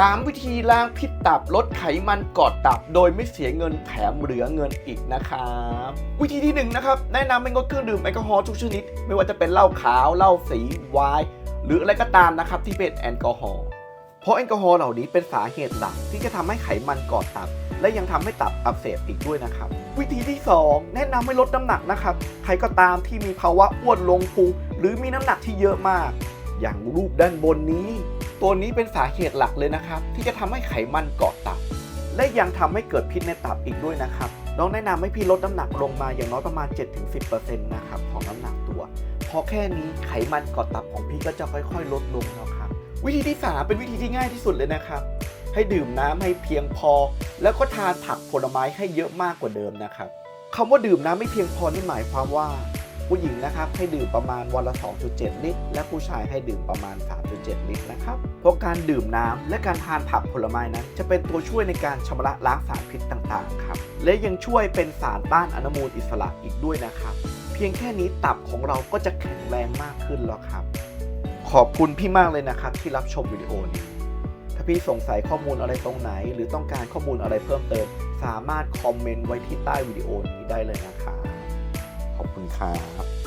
3 วิธีล้างพิษตับลดไขมันกอดตับ โดยไม่เสียเงินแถมเหลือเงินอีกนะครับ วิธีที่1นงนะครับแนะนำไม่งดเครื่องดื่มแอลกอฮอล์ทุกชนิด ไม่ว่าจะเป็นเหล้าขาวเหล้าสีไวน์หรืออะไรก็ตามนะครับที่เป็นแอลกอฮอล์เพราะแอลกอฮอล์เหล่านี้เป็นสาเหตุหลักที่จะทำให้ไขมันกอดตับ และยังทำให้ตับอักเสบอีกด้วยนะครับ วิธีที่ 2 แนะนำให้ลดน้ำหนักนะครับ ใครก็ตามที่มีภาวะอ้วนลงพุงหรือมีน้ำหนักที่เยอะมาก อย่างรูปด้านบนนี้ ตัวนี้เป็นสาเหตุหลักเลยนะครับ ที่จะทำให้ไขมันเกาะตับ และยังทำให้เกิดพิษในตับอีกด้วยนะครับน้องแนะนำให้พี่ลดน้ำหนักลงมาอย่างน้อยประมาณ 7-10%นะครับของน้ำหนักตัวพอแค่นี้ไขมันเกาะตับของพี่ก็จะค่อย ๆ ลดลงแล้วครับ วิธีที่ 3 เป็นวิธีที่ง่ายที่สุดเลยนะครับ ให้ดื่มน้ำให้เพียงพอ แล้วก็ทานผักผลไม้ให้เยอะมากกว่าเดิมนะครับคำว่าดื่มน้ำไม่เพียงพอนี่หมายความว่า ผู้หญิงนะครับให้ดื่มประมาณวันละ 2.7 ลิตร และผู้ชายให้ดื่มประมาณ 3.7 ลิตรนะครับ เพราะการดื่มน้ำและการทานผักผลไม้นั้น จะเป็นตัวช่วยในการชำระล้างสารพิษต่างๆครับ และยังช่วยเป็นสารต้านอนุมูลอิสระอีกด้วยนะครับ เพียงแค่นี้ตับของเราก็จะแข็งแรงมากขึ้นแล้วครับ ขอบคุณพี่มากเลยนะครับที่รับชมวิดีโอนี้ถ้าพี่สงสัยข้อมูลอะไรตรงไหน หรือต้องการข้อมูลอะไรเพิ่มเติม สามารถคอมเมนต์ไว้ที่ใต้วิดีโอนี้ได้เลยนะครับ คุณครับ